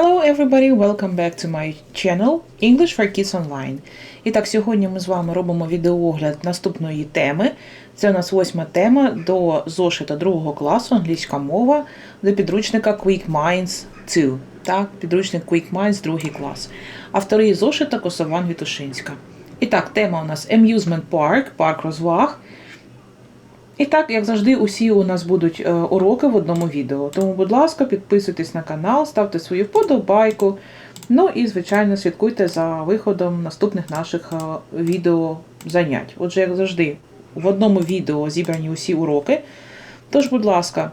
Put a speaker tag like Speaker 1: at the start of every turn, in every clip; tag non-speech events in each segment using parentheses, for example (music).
Speaker 1: Hello everybody, welcome back to my channel English for Kids Online. І так, сьогодні ми з вами робимо відеоогляд наступної теми. Це у нас восьма тема до зошита другого класу англійська мова до підручника Quick Minds 2. Так, підручник Quick Minds, другий клас. Автори зошита Косован Вітушинська. І так, тема у нас Amusement Park, парк розваг. І так, як завжди, усі у нас будуть е, уроки в одному відео. Тому, будь ласка, підписуйтесь на канал, ставте свою вподобайку. Ну і, звичайно, слідкуйте за виходом наступних наших е, відео занять. Отже, як завжди, в одному відео зібрані усі уроки. Тож, будь ласка,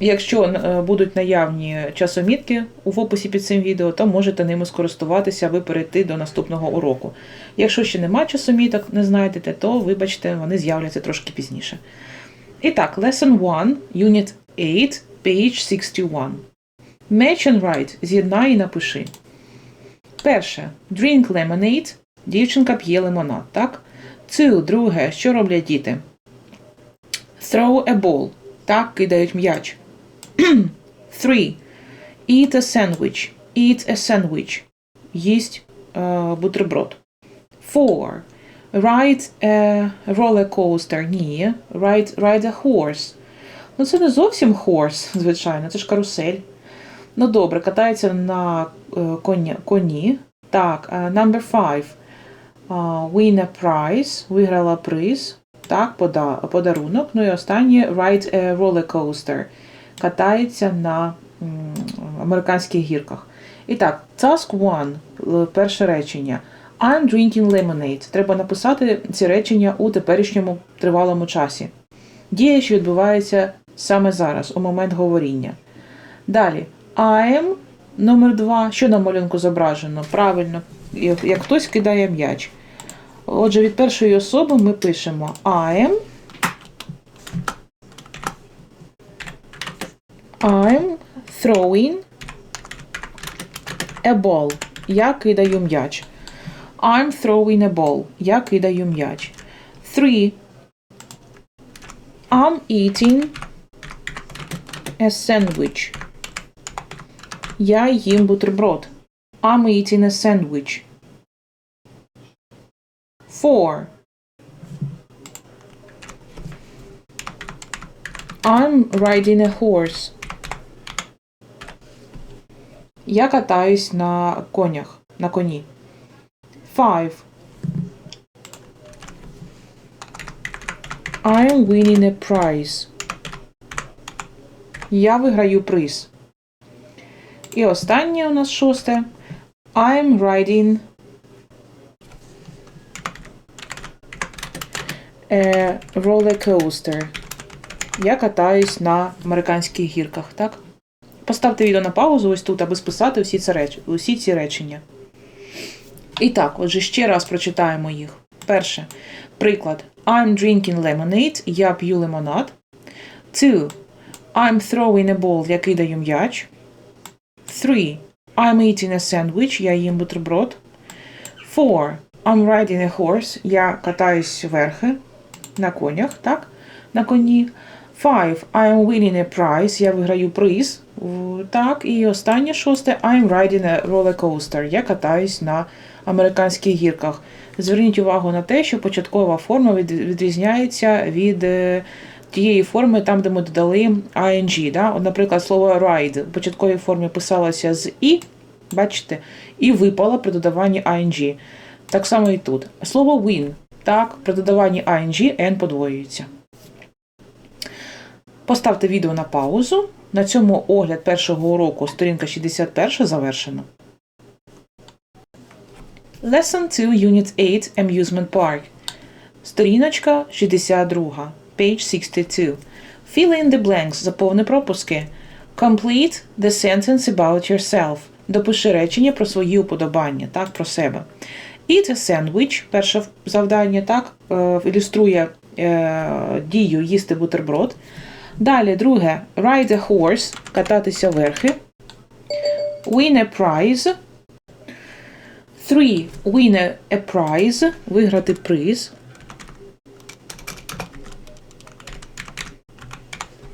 Speaker 1: якщо е, будуть наявні часомітки в описі під цим відео, то можете ними скористуватися, аби перейти до наступного уроку. Якщо ще немає часоміток, не знайдете, то вибачте, вони з'являться трошки пізніше. І так, Lesson 1, Unit 8, page 61. Match and write. З'єднай і напиши. Перше. Drink lemonade. Дівчинка п'є лимонад, так? Two. Друге. Що роблять діти? Throw a ball. Так, кидають м'яч. (clears throat) Three. Eat a sandwich. Eat a sandwich. Їсть е, бутерброд. Four. Ride a roller coaster. Ні. Ride, ride a horse. Ну, це не зовсім horse, звичайно, це ж карусель. Ну, добре, катається на е, коні. коні. Так, е, number five. Uh, win a prize. Виграла приз. Так, пода, подарунок. Ну і останнє ride a roller coaster. Катається на американських гірках. І так, task one, перше речення. I'm drinking lemonade. Треба написати ці речення у теперішньому тривалому часі. Дія, що відбувається саме зараз, у момент говоріння. Далі. I am номер два. Що на малюнку зображено? Правильно, як, як хтось кидає м'яч. Отже, від першої особи ми пишемо I am. I'm throwing a ball. Я кидаю м'яч. I'm throwing a ball. Я кидаю м'яч. Three. I'm eating a sandwich. Я їм бутерброд. I'm eating a sandwich. Four. I'm riding a horse. Я катаюсь на конях, на коні. Five. I'm winning a prize. Я виграю приз. І останнє у нас шосте. I'm riding a roller coaster. Я катаюсь на американських гірках, так? Поставте відео на паузу ось тут, аби списати усі ці, реч... усі ці речення. І так, отже, ще раз прочитаємо їх. Перше. Приклад. I'm drinking lemonade. Я п'ю лимонад. Two. I'm throwing a ball. Я кидаю м'яч. Three. I'm eating a sandwich. Я їм бутерброд. Four. I'm riding a horse. Я катаюсь верхи на конях, так? На коні. Five. I'm winning a prize. Я виграю приз. Так, і останнє шосте. I'm riding a roller coaster. Я катаюсь на американських гірках. Зверніть увагу на те, що початкова форма від- відрізняється від е, тієї форми, там, де ми додали ing. Да? От, наприклад, слово ride в початковій формі писалося з і, бачите, і випало при додаванні ing. Так само і тут. Слово win. Так, при додаванні ing n подвоюється. Поставте відео на паузу. На цьому огляд першого уроку сторінка 61 завершено. Lesson 2, Unit 8, Amusement Park. Сторіночка 62. Page 62. Fill in the blanks. Заповни пропуски. Complete the sentence about yourself. Допиши речення про свої уподобання, так, про себе. Eat a sandwich. Перше завдання, так, е, ілюструє е, дію їсти бутерброд. Далі, друге, ride a horse, кататися верхи. Win a prize. Three, win a, prize, виграти приз.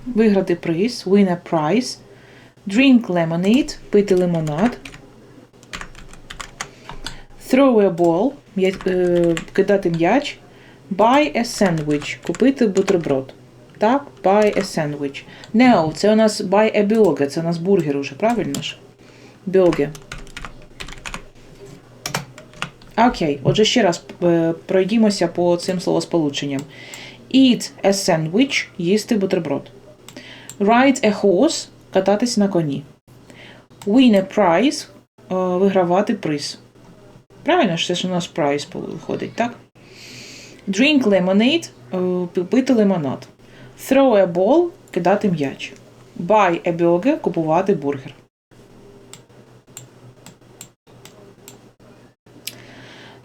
Speaker 1: Виграти приз, win a prize. Drink lemonade – пити лимонад. Throw a ball е, кидати м'яч. Buy a sandwich купити бутерброд. Так, buy a sandwich. No, це у нас buy a burger, це у нас бургер уже, правильно ж? Burger. Окей, отже, ще раз е, пройдімося по цим словосполученням. Eat a sandwich – їсти бутерброд. Ride a horse – кататись на коні. Win a prize – е, вигравати приз. Правильно ж це ж у нас prize виходить, так? Drink lemonade е, пити лимонад. Throw a ball кидати м'яч. Buy a burger купувати бургер.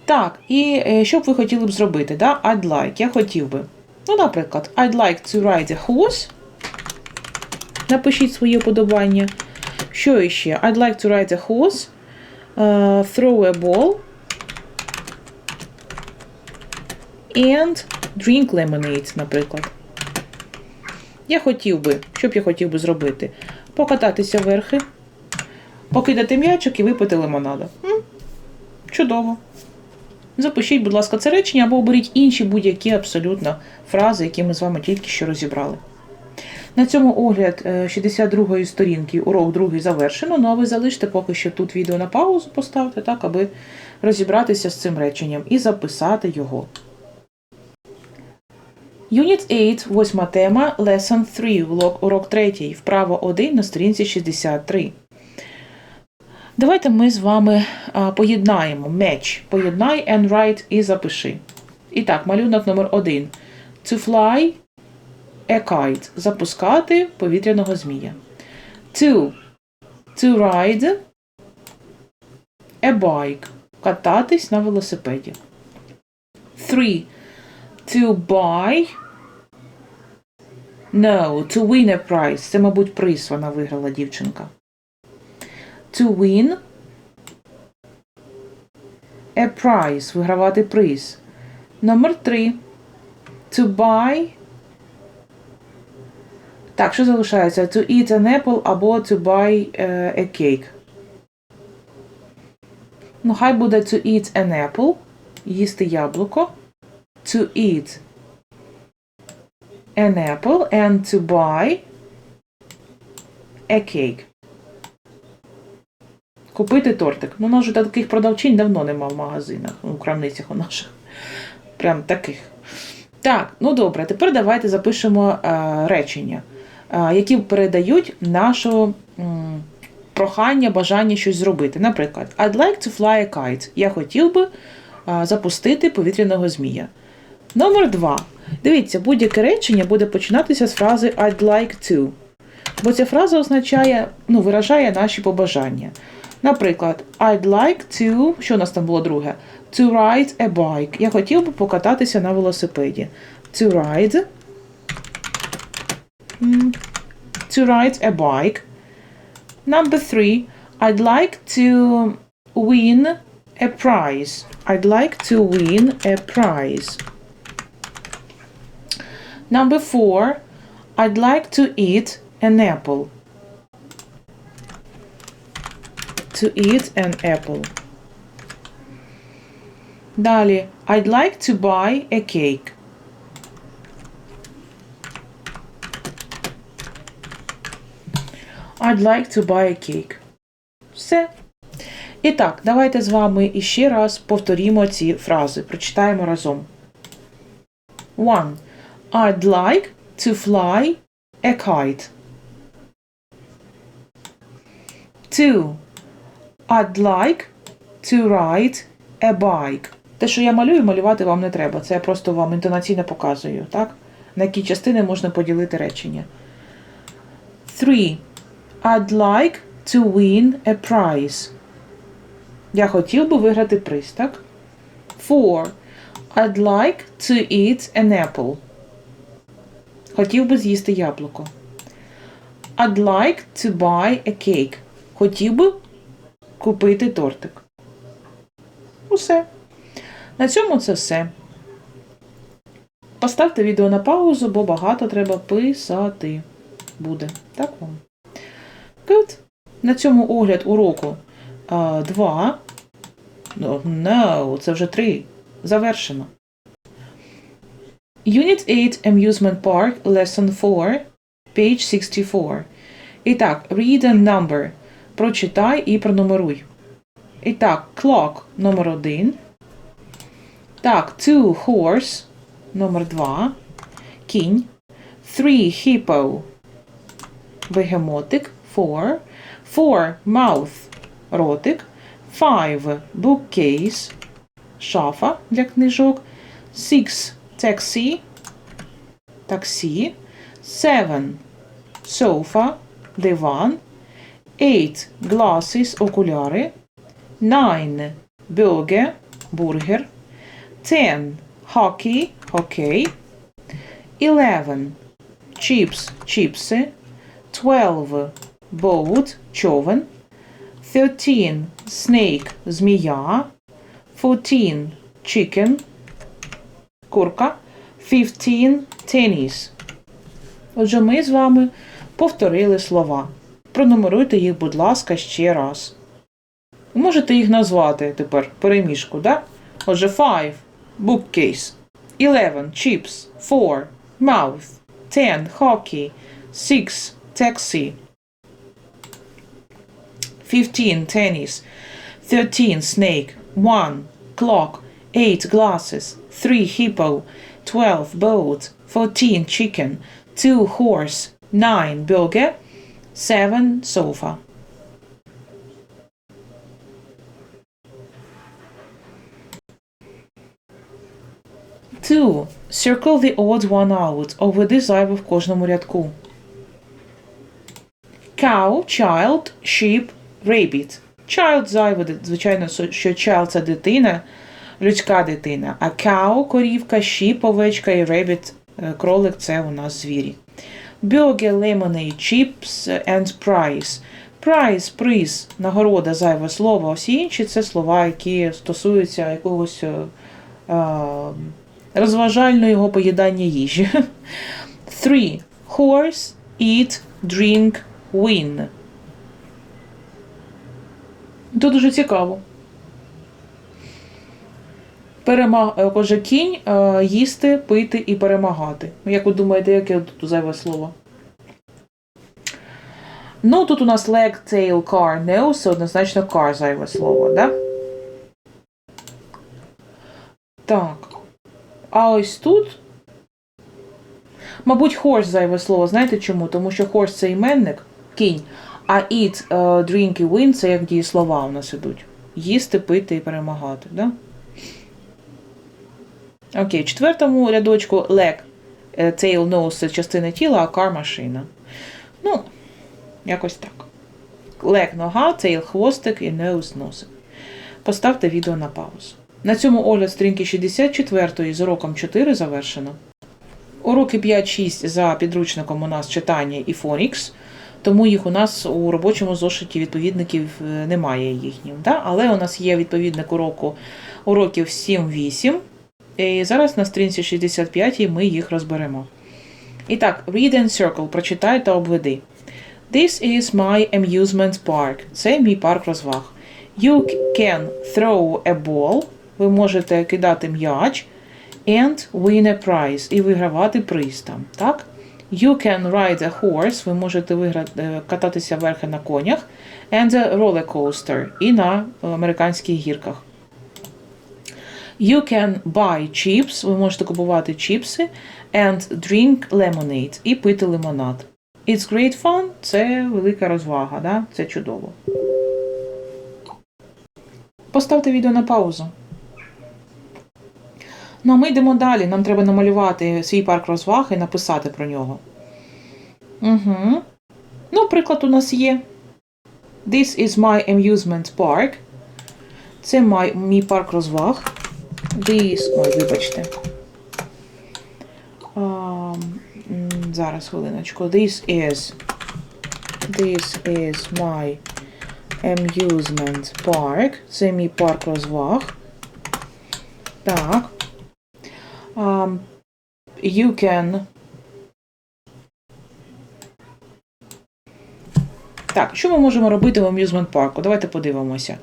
Speaker 1: Так, і е, що б ви хотіли б зробити? Да? I'd like, я хотів би. Ну, наприклад, I'd like to ride a horse. Напишіть свої уподобання. Що іще? I'd like to ride a horse. е, throw a ball. And drink lemonade, наприклад. Я хотів би, що б я хотів би зробити? Покататися верхи, покидати м'ячик і випити лимонада. М? Чудово. Запишіть, будь ласка, це речення або оберіть інші будь-які абсолютно фрази, які ми з вами тільки що розібрали. На цьому огляд е, 62-ї сторінки, урок другий завершено. Ну а ви залиште поки що тут відео на паузу, поставте, так, аби розібратися з цим реченням і записати його. Unit 8, восьма тема, Lesson 3, урок, урок 3, вправо 1 на сторінці 63. Давайте ми з вами поєднаємо match. Поєднай and write і запиши. І так, малюнок номер 1. To fly a kite. Запускати повітряного змія. To. To ride a bike. Кататись на велосипеді. 3. To buy. No, to win a prize. Це, мабуть, приз вона виграла дівчинка. To win a prize. Вигравати приз. Номер 3. To buy. Так, що залишається? To eat an apple або to buy е, a cake. Ну, хай буде to eat an apple. Їсти яблуко. To eat an apple and to buy a cake. Купити тортик. Ну, у нас же таких продавчинь давно нема в магазинах, у крамницях у наших. Прям таких. Так, ну добре, тепер давайте запишемо е, речення, е, які передають нашу м, прохання, бажання щось зробити. Наприклад, I'd like to fly a kite. Я хотів би е, запустити повітряного змія. Номер два. Дивіться, будь-яке речення буде починатися з фрази I'd like to. Бо ця фраза означає, ну, виражає наші побажання. Наприклад, I'd like to, що у нас там було друге? To ride a bike. Я хотів би покататися на велосипеді. To ride. To ride a bike. Number three. I'd like to win a prize. I'd like to win a prize. Number four. I'd like to eat an apple. To eat an apple. Далі. I'd like to buy a cake. I'd like to buy a cake. Все. І так, давайте з вами іще раз повторімо ці фрази. Прочитаємо разом. One. I'd like to fly a kite. Two. I'd like to ride a bike. Те, що я малюю, малювати вам не треба. Це я просто вам інтонаційно показую, так? На які частини можна поділити речення. Three. I'd like to win a prize. Я хотів би виграти приз, так? Four. I'd like to eat an apple. Хотів би з'їсти яблуко. I'd like to buy a cake. Хотів би купити тортик. Усе. На цьому це все. Поставте відео на паузу, бо багато треба писати буде. Так вам? Good. На цьому огляд уроку 2. No, no, це вже 3. Завершено. Unit 8 Amusement Park, Lesson 4, page 64. І так, read and number. Прочитай і пронумеруй. І clock номер 1. Так, two horse номер 2. Кінь. Three hippo. Бегемотик. Four. Four mouth. Ротик. Five bookcase. Шафа для книжок. Six taxi. Таксі. Seven sofa. Диван. Eight glasses. Окуляри. Nine burger. Бургер. Ten hockey. Хокей. Eleven chips. Чіпси. Twelve boat. Човен. Thirteen snake. Змія. Fourteen chicken. Курка. Fifteen tennis. Отже, ми з вами повторили слова. Пронумеруйте їх, будь ласка, ще раз. Можете їх назвати тепер переміжку, да? Отже, five bookcase, eleven chips, four mouth, ten hockey, six taxi, fifteen tennis, thirteen snake, one clock, eight glasses, three hippo, twelve boat, fourteen chicken, two horse, nine burger, seven sofa. Two. Circle the odd one out. Обведи зайве в кожному рядку. Cow, child, sheep, rabbit. Child зайве, звичайно, що child це дитина, людська дитина. А cow – корівка, sheep – овечка і rabbit – кролик це у нас звірі. Burger, lemonade, chips and prize. Prize – приз, нагорода, зайве слово. Всі інші це слова, які стосуються якогось е, е, розважального поїдання їжі. (laughs) Three. Horse, eat, drink, win. Тут дуже цікаво. Перемаг... е, Отже, кінь е, їсти, пити і перемагати. Як ви думаєте, яке тут зайве слово? Ну, тут у нас leg, tail, car, nose, однозначно car зайве слово, да? Так. А ось тут. Мабуть, horse зайве слово. Знаєте чому? Тому що horse це іменник, кінь, а eat, е, drink і win це як дієслова у нас ідуть. Їсти, пити і перемагати, да? Окей, в четвертому рядочку leg, е, tail, nose частина тіла, а car машина. Ну, якось так. Leg – нога, tail – хвостик і nose – носик. Поставте відео на паузу. На цьому огляд сторінки 64 з уроком 4 завершено. Уроки 5-6 за підручником у нас читання і фонікс, тому їх у нас у робочому зошиті відповідників е, немає їхніх. Да? Але у нас є відповідник уроку уроків 7-8. І зараз на сторінці 65 ми їх розберемо. І так, read and circle, прочитай та обведи. This is my amusement park. Це мій парк розваг. You can throw a ball. Ви можете кидати м'яч. And win a prize. І вигравати приз там. Так? You can ride a horse. Ви можете виграти, е, кататися верхи на конях. And a roller coaster. І на американських гірках. You can buy chips. Ви можете купувати чіпси. And drink lemonade. І пити лимонад. It's great fun. Це велика розвага, да? Це чудово. Поставте відео на паузу. Ну, а ми йдемо далі. Нам треба намалювати свій парк розваг і написати про нього. Угу. Ну, приклад у нас є. This is my amusement park. Це мій парк розваг. This. Ой, вибачте. М, зараз хвилиночку. This is. This is my amusement park. Це мій парк розваг. Так. Um, you can Так, що ми можемо робити в amusement парку? Давайте подивимося.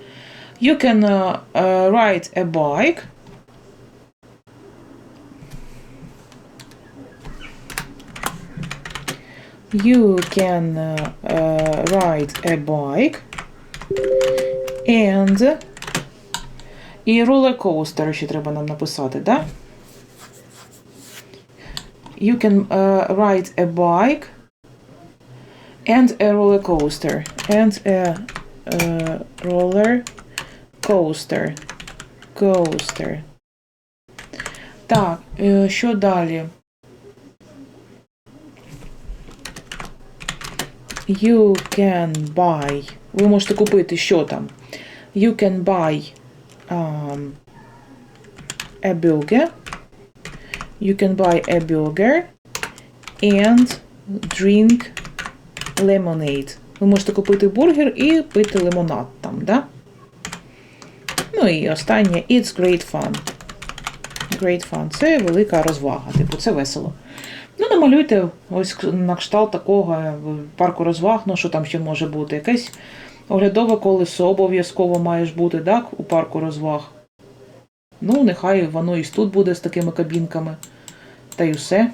Speaker 1: You can uh, ride a bike. You can uh, uh, ride a bike. And і ролер-коустер ще треба нам написати, да? You can uh, ride a bike and a roller coaster. And a uh, roller coaster. Coaster. Так, е, що далі? You can buy. Ви можете купити що там? You can buy um, a burger. You can buy a burger and drink lemonade. Ви можете купити бургер і пити лимонад там, да? Ну і останнє It's great fun. Great fun. Це велика розвага, типу, це весело. Ну, намалюйте ось на кшталт такого е, парку розваг, ну що там ще може бути? Якесь оглядове колесо обов'язково має ж бути, так, у парку розваг. Ну, нехай воно і тут буде з такими кабінками. Та й усе.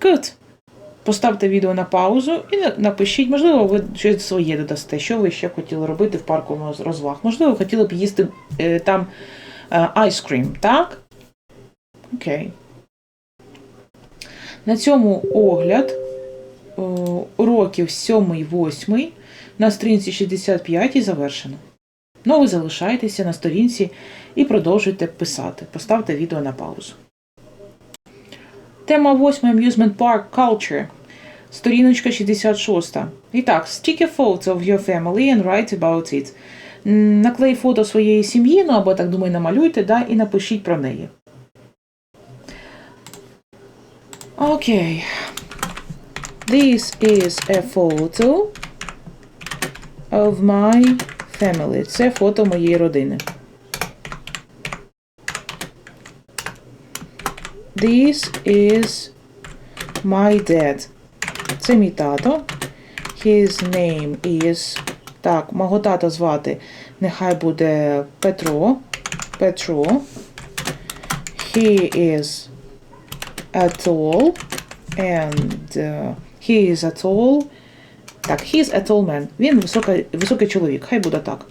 Speaker 1: Good. Поставте відео на паузу і напишіть, можливо, ви щось своє додасте, що ви ще хотіли робити в парку розваг. Можливо, хотіли б їсти е, там е, айскрім, так? Окей. На цьому огляд е, уроків 7-8 на сторінці 65 завершено. Ну, ви залишайтеся на сторінці і продовжуйте писати. Поставте відео на паузу. Тема 8 Amusement Park Culture. Сторіночка 66. І так, stick a photo of your family and write about it. Наклей фото своєї сім'ї, ну або так думаю, намалюйте, да, і напишіть про неї. Окей. This is a photo of my family. Це фото моєї родини. This is my dad. Це мій тато. His name is. Так, мого тата звати. Нехай буде Петро. Петро. He is a tall and uh, he is a tall. Так, he is a tall man. Він висока, високий чоловік. Хай буде так.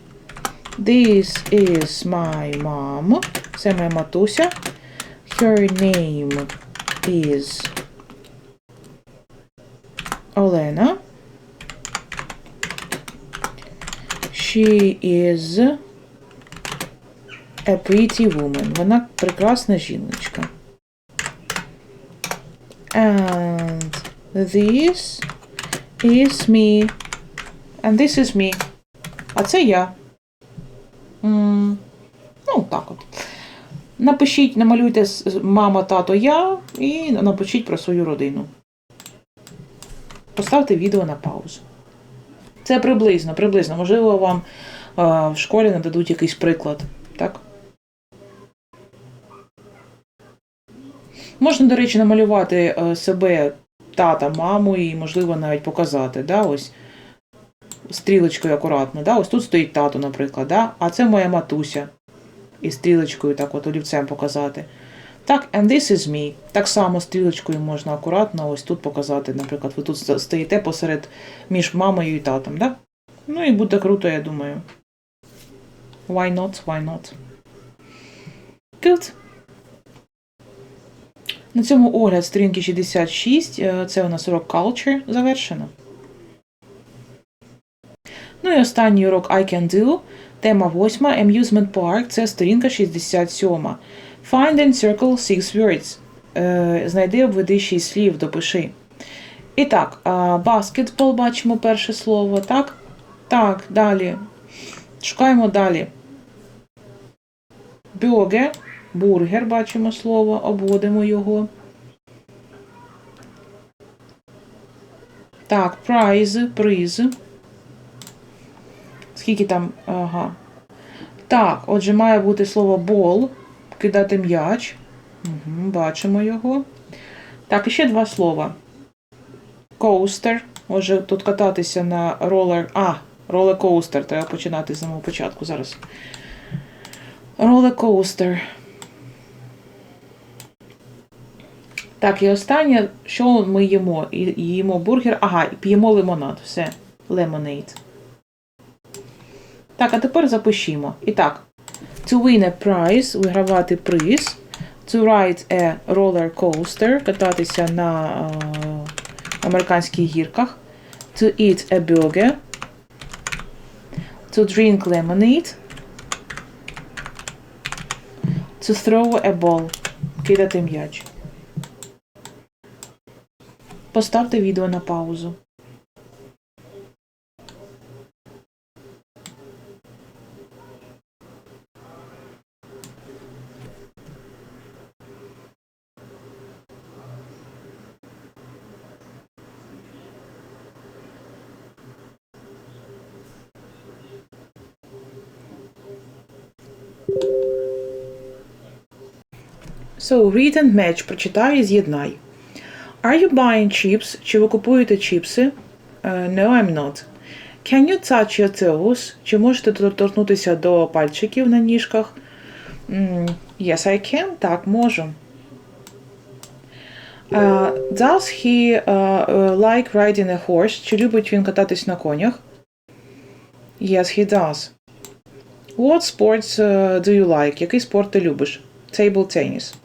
Speaker 1: This is my mom. Це моя матуся. Her name is Олена. She is a pretty woman. Вона прекрасна жіночка. And this is me. And this is me. А це я. Ну, так от. Напишіть, намалюйте мама, тато, я і напишіть про свою родину. Поставте відео на паузу. Це приблизно, приблизно. Можливо, вам в школі нададуть якийсь приклад. Так? Можна, до речі, намалювати е, себе, тата, маму і, можливо, навіть показати. Да? Ось стрілочкою акуратно. Да? Ось тут стоїть тато, наприклад, да? а це моя матуся. І стрілочкою так от олівцем показати. Так, and this is me. Так само стрілочкою можна акуратно ось тут показати. Наприклад, ви тут стоїте посеред між мамою і татом, да? Ну і буде круто, я думаю. Why not? Why not? Good. На цьому огляд сторінки 66. е, Це у нас урок Culture завершено. Ну і останній урок I can do. Тема 8. Amusement Park. Це сторінка 67. Find and circle six words. Е, Знайди, обведи 6 слів, допиши. І так, баскетбол бачимо перше слово, так? Так, далі. Шукаємо далі. Бюге, бургер, бачимо слово, обводимо його. Так, прайз, приз. Скільки там? Ага. Так, отже, має бути слово бол, кидати м'яч. Угу, бачимо його. Так, і ще два слова. Coaster Отже, тут кататися на ролер. А, ролер-коустер. Треба починати з самого початку зараз. Ролер-коустер. Так, і останнє, що ми їмо? Їмо бургер. Ага, п'ємо лимонад. Все. Lemonade. Так, а тепер запишімо. І так. To win a prize, вигравати приз. To ride a roller coaster, кататися на е, американських гірках. To eat a burger. To drink lemonade. To throw a ball. Кидати м'яч. Поставте відео на паузу. So, read and match. Прочитай і з'єднай. Are you buying chips? Чи ви купуєте чіпси? Uh, no, I'm not. Can you touch your toes? Чи можете доторкнутися до пальчиків на ніжках? Mm, yes, I can. Так, можу. Uh, does he uh, uh, like riding a horse? Чи любить він кататись на конях? Yes, he does. What sports uh, do you like? Який спорт ти любиш? Table tennis.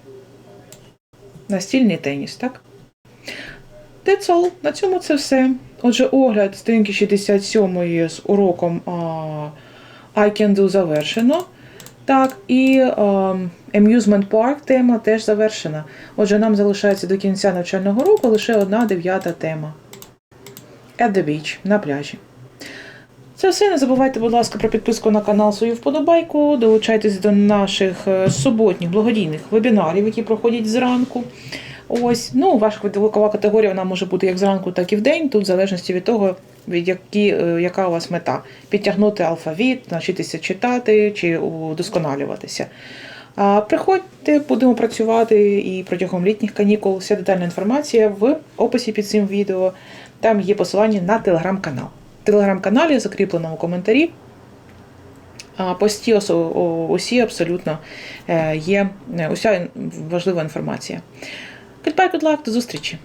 Speaker 1: Настільний теніс, так? That's all. На цьому це все. Отже, огляд сторінки 67 з уроком I can do завершено. Так, і Amusement Park тема теж завершена. Отже, нам залишається до кінця навчального року лише одна дев'ята тема. At the beach, на пляжі. Це все. Не забувайте, будь ласка, про підписку на канал свою вподобайку. Долучайтесь до наших е, суботніх благодійних вебінарів, які проходять зранку. Ось, ну, ваша вікова категорія вона може бути як зранку, так і вдень. Тут в залежності від того, від які, е, яка у вас мета. Підтягнути алфавіт, навчитися читати чи удосконалюватися. Приходьте, будемо працювати і протягом літніх канікул. Вся детальна інформація в описі під цим відео. Там є посилання на телеграм-канал. В телеграм-каналі закріплено у коментарі. Пості усі абсолютно е, є е, уся важлива інформація. Good luck, до зустрічі!